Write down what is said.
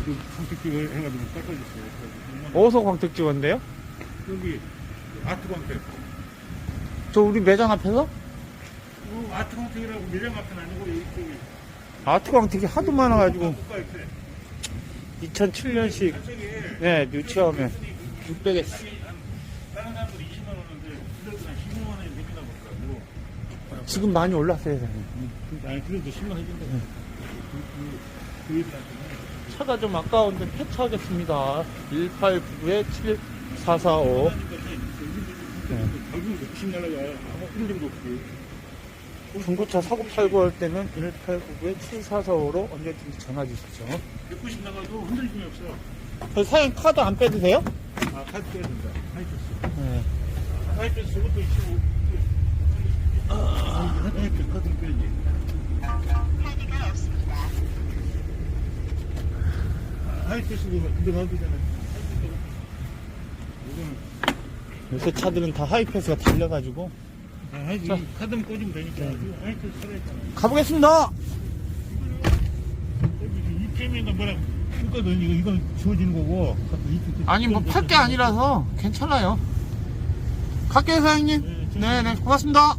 그 광택지가 해가지고 깎아줬어요. 그래서 어디서 광택 찍었는데요? 여기 아트 광택. 저 우리 매장 앞에서? 어, 아트 광택이라고 매장 앞은 아니고 이쪽이 아트 광택이 하도 많아가지고 국가 옆에 2007년식 저쪽에 네 뉴체험에 600에 다른 사람들이 20만 원인데 그래도 한 15만 원이 되나 보더라고. 지금 많이 올랐어요 아니 그래도 10만 원 해준다. 그, 그. 차가 좀 아까운데 폐차하겠습니다. 1 8 9 7445. 네. 중고차 사고 팔고 할 때는 1 8 9 9 7445로 언제든지 전화 주십시오. 190 그 나가도 흔들림이 없어요. 사장님 카드 안 빼도 돼요? 아, 카드 빼야 된다. 하이패스. 네. 하이패스 그것도 25. 요새 차들은 다 하이패스가 달려가지고 아, 하이패스 자. 카드만 꽂으면 되니까. 하이패스 살아있잖아. 가보겠습니다 여기 이캠인가 뭐라. 너 이거 이건 주어지는 거고. 아니 뭐 팔 게 아니라서 괜찮아요 갈게요 사장님 네네 고맙습니다